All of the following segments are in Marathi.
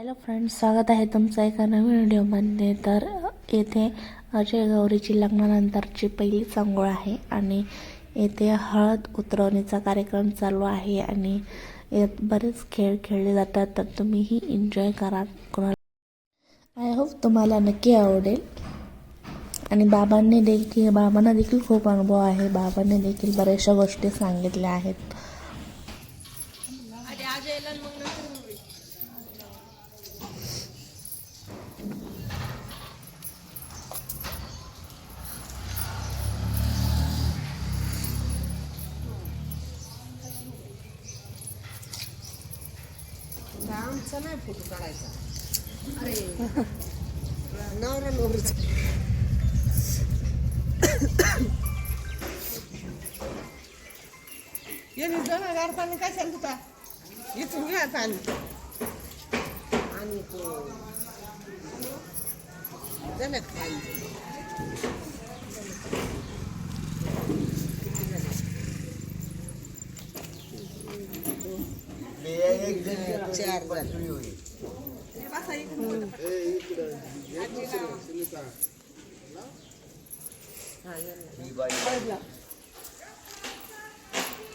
हॅलो फ्रेंड्स स्वागत आहे तुमचा एका नवीन व्हिडिओमध्ये तर येथे अजय गौरीची लग्नानंतरची पहिली चांगोळ आहे आणि येथे हळद उतरवणीचा कार्यक्रम चालू आहे आणि यात बरेच खेळ खेळले जातात. तर तुम्हीही एन्जॉय करा. कोणाला आय होप तुम्हाला नक्की आवडेल. आणि बाबांनी देखील बाबांना देखील खूप अनुभव आहे. बाबांनी देखील बऱ्याचशा गोष्टी सांगितल्या आहेत. नवरा नवरीचा येणे जण गार पाणी काय सांगतो का इथून घ्या पाणी आणि तो जम्यात पाणी चार जण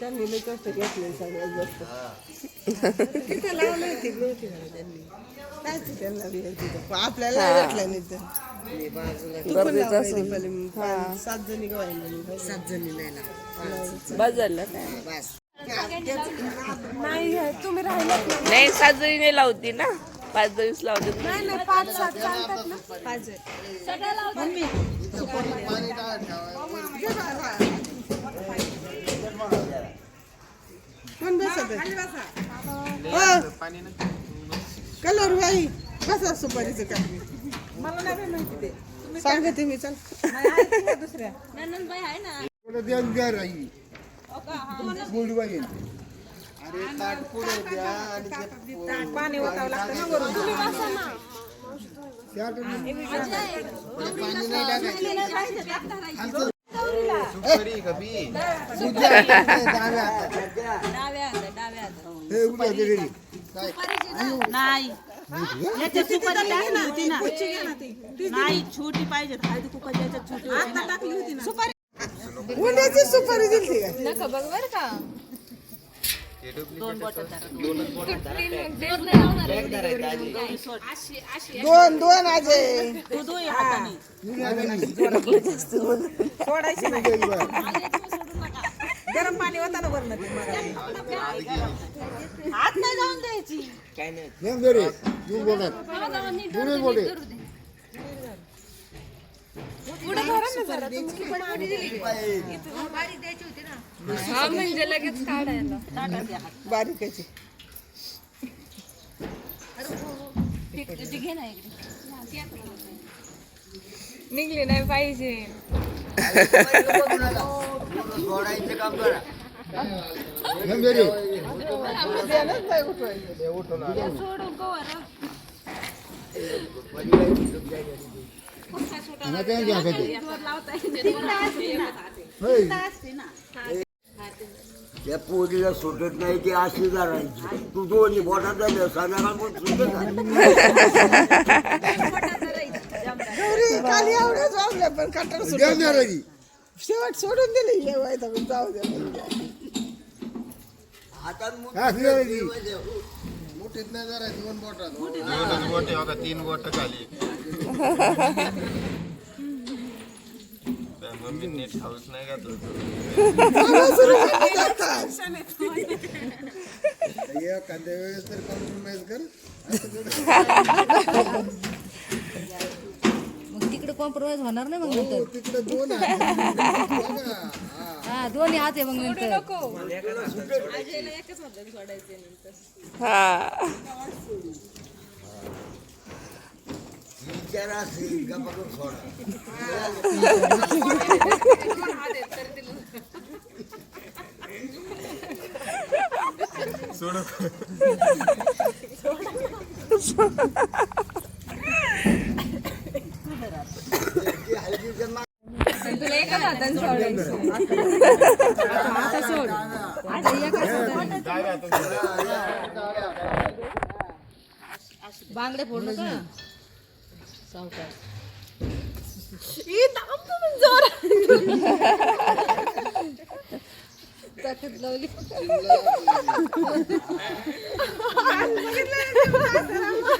त्यांनी लई कष्ट घेतले सगळ्यात जास्त तिथं लावलं होती नव्हती त्यांनी काय आपल्याला वाटलं नाही तर सात जणी गवायला सात जणी नाही बस झालं बस नाही तुम्ही राहिलात नाही सात जणी नाही लावती ना. पाच जणीच लावते नाही नाही पाच सात चालतात ना. पाच मम्मी. बसत कलर बाई बसा सुपारीचं काय मला नाही माहिती ते. सांगते मी चल दुसऱ्या? द्या राही गोडवाई अरे ताट पुढे द्या आणि ते पाणी ओतावं लागतं ना वरून. त्या पाणी नाही टाकायचं सुपारी का बी? डाव्या हातात. हे उभ्या दे घरी. काय? नाही. याच्यात सुपारी टाकली होती ना. नाही छोटी पाहिजे हळदी कुकर याच्यात छोटी होती ना. सुपारी उन्हाची सुपारी दिली का. दोन दोन अजय तू दो या हाताने. सोडायची नाही. गरम पाणी होता ना वरण. हात नाही जाऊन द्यायची. नेम दे. दोन बोटात. दोन्ही बोटे. बारीकाची निघली नाही पाहिजे. दे त्या पोरीला सुटत नाही ती अशी धरायची तू दोन्ही बोटात झालं संध्याकाळ पण सुटत पण शेवट सोडून दिली जाऊ हातात द्या मुठीत नाही धरायची दोन बोटात दोनच बोटे हो का तीन बोट खाली. मम्मी नीट हाऊस नाही घातलं एखाद्या वेळेस तर कॉम्प्रोमाइज कर. मग तिकडे कॉम्प्रोमाइज होणार नाही मग नंतर. तिकडे दोन. हा दोन्ही हात आहे मग नंतर. हा. आता सोड. आता एका हाताने. बांगडे फोडलं का सावकाश ताकद लावली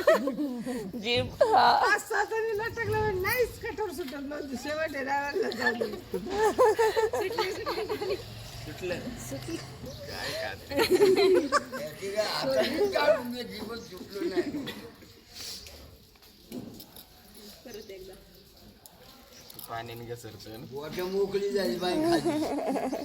जीप हा. पाच सहा जणी लटकलं नाहीच कठोर सुटत नव्हती शेवट आहे डाव्याला जाऊ काढून घे जीवन सुटलं नाही बोटं मोकळी झाली बाई खाली.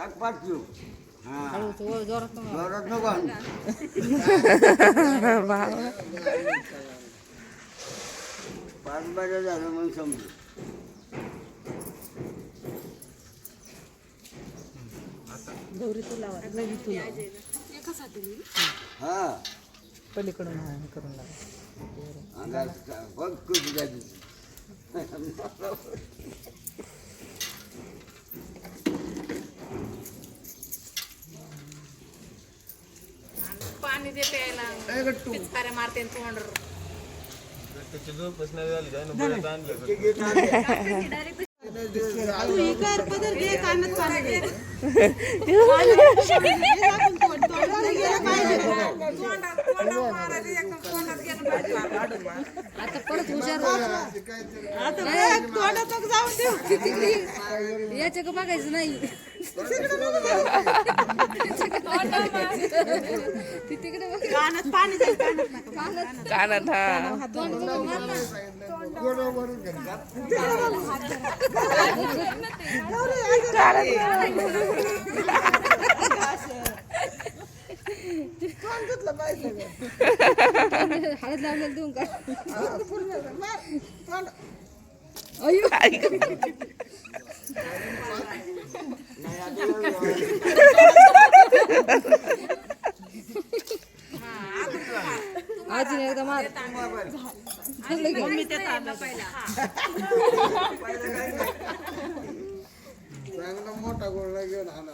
टाक पाच किलो हा. जोरात. जोरात नको आणू. पाच बाजा झालं मग समजू गौरी तुला तुला हा. पलीकडून हा हे करून लावा. अंगात का- बघ कुठे जाती प्यायला पिचकाऱ्या मारते तोंड. तू ही कर पदर घे कानात पाणी घे आता परत हुशार आता बघ, तोंडात जाऊन ठेव तिकडे याच्या का बघायचं. नाही ती तिकडे बघ. कानात पाणी जाईल कानात नका. कानात हा तोंड बघ, मार ना. तोंड धुतलं पाहिजे हळद लावलेलं देऊन का हा, पूर्ण मार. तोंड आजीने एकदा मार. चांगला मोठा गोळा घेऊन आणा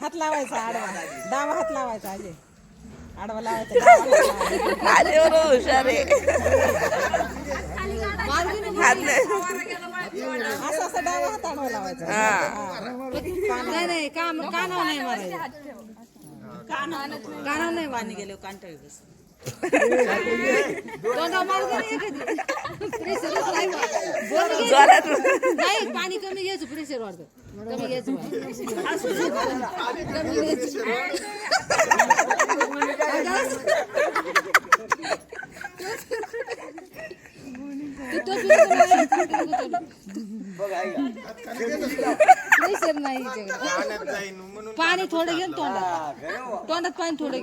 हात लावायचा आडवा. डावा हात लावायचा आजी. आडवा लावायचा. आले बरोबर हुशार. असं असं डावा हात आडवा लावायचा. हा. नाही नाही काम कानावर नाही मारायचं. कानावर नाही पाणी गेले कांटाळी बस. नाही पाणी कमी घ्यायचं प्रेशर वाढतं. कमी घ्यायचं. पाणी. कमी घ्यायचं ते टोपी नको लावायला, बघ ऐका प्रेशर नाही हिच्याकडे. पाणी थोडं घे ना तोंडात हा, खरं हो. तोंडात पाणी थोडं घे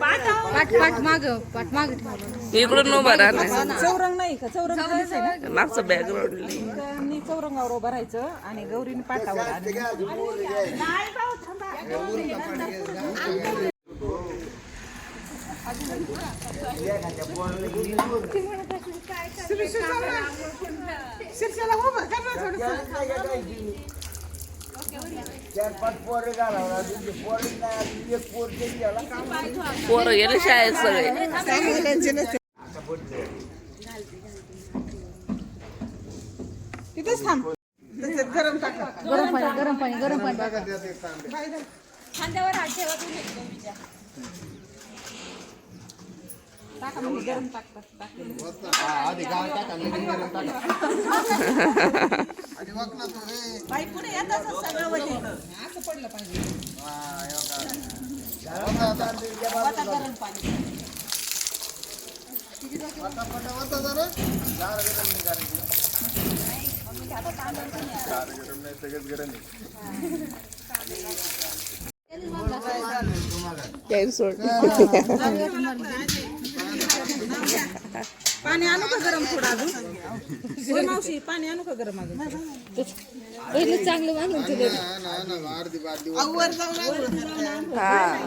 पाठ पाठ माग पाठ माग इकडून उभा राहणार चौरंग नाही का? चौरंग खालीच आहे ना? मागचं बॅकग्राऊंड त्यांनी चौरंगावर उभं राहायचं आणि गौरीने घ्या. शिरशाला उभं कर ना थोडंसं. चार पाच पोरं घालावं लागली. ते पोरं नाही आली. एक पोर तरी गेला. पोरं गेले शाळेत सगळे. तिथेच थांब त्याच्यात गरम टाका गरम पाणी गरम पाणी गरम पाणी खांद्यावर हात ठेवा तुम्ही गौरीच्या. टाका मग गरम टाकतात टाकलेलं. आधी गाळ टाका लगेच गरम टाका बाई पुढे येत असं सगळं वजन. असं पडलं पाहिजे आता गरम पाणी गैरसोड पाणी आणू का गरम थोडं अजून? होय मावशी पाणी आणू का गरम अजून? पहिलं चांगलं बांधून ठेवलं वर जाऊन. हा.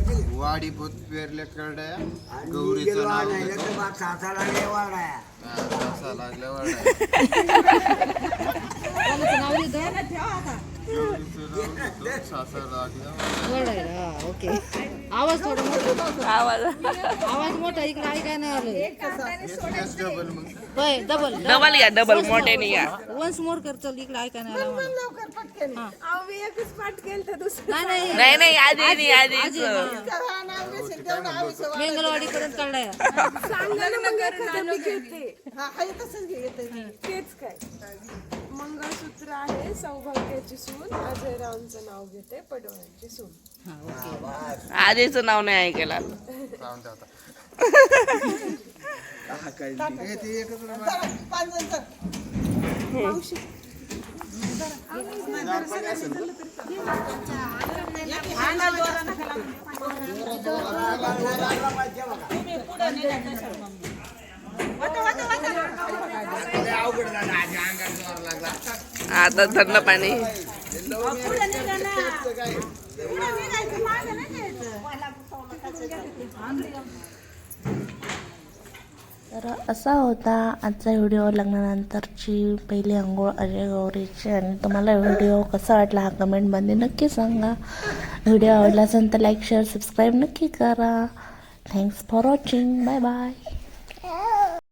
वाडी भूत पेरले करड्या. गौरीचं नाव आणायला तर बा सासाला लय वाढाया असा लागल्यावर कोणाचं नाव लिहितो. सासर लागलं वडायला ओके. आवाज थोडा मोठा. आवाज. आवाज मोठा इकडे ऐकाय नाही आलं. डबल डबल या डबल मोठ्याने या. वन्स मोर कर चल इकडे ऐकाय नाही आलं मला. लवकर पटकन. अहो, मी एकच पाठ केलं तर दुसरं. नाही नाही. नाही नाही आधी नाही. मेंगलवाडी पर्यंत काढलाय. हा, हाय तसंच. तेच काय. मंगळसूत्र आहे सौभाग्याची सून. अजयरावांचं नाव घेते पडवळ्यांची सून. आधीच नाव नाही ऐकायला आलं. आता थंड पाणी. तर असा होता आजचा व्हिडिओ लग्नानंतरची पहिली अंघोळ अजय गौरीची. आणि तुम्हाला व्हिडिओ कसा वाटला हा कमेंटमध्ये नक्की सांगा. व्हिडिओ आवडला असेल तर लाईक शेअर सबस्क्राईब नक्की करा. Thanks for watching bye bye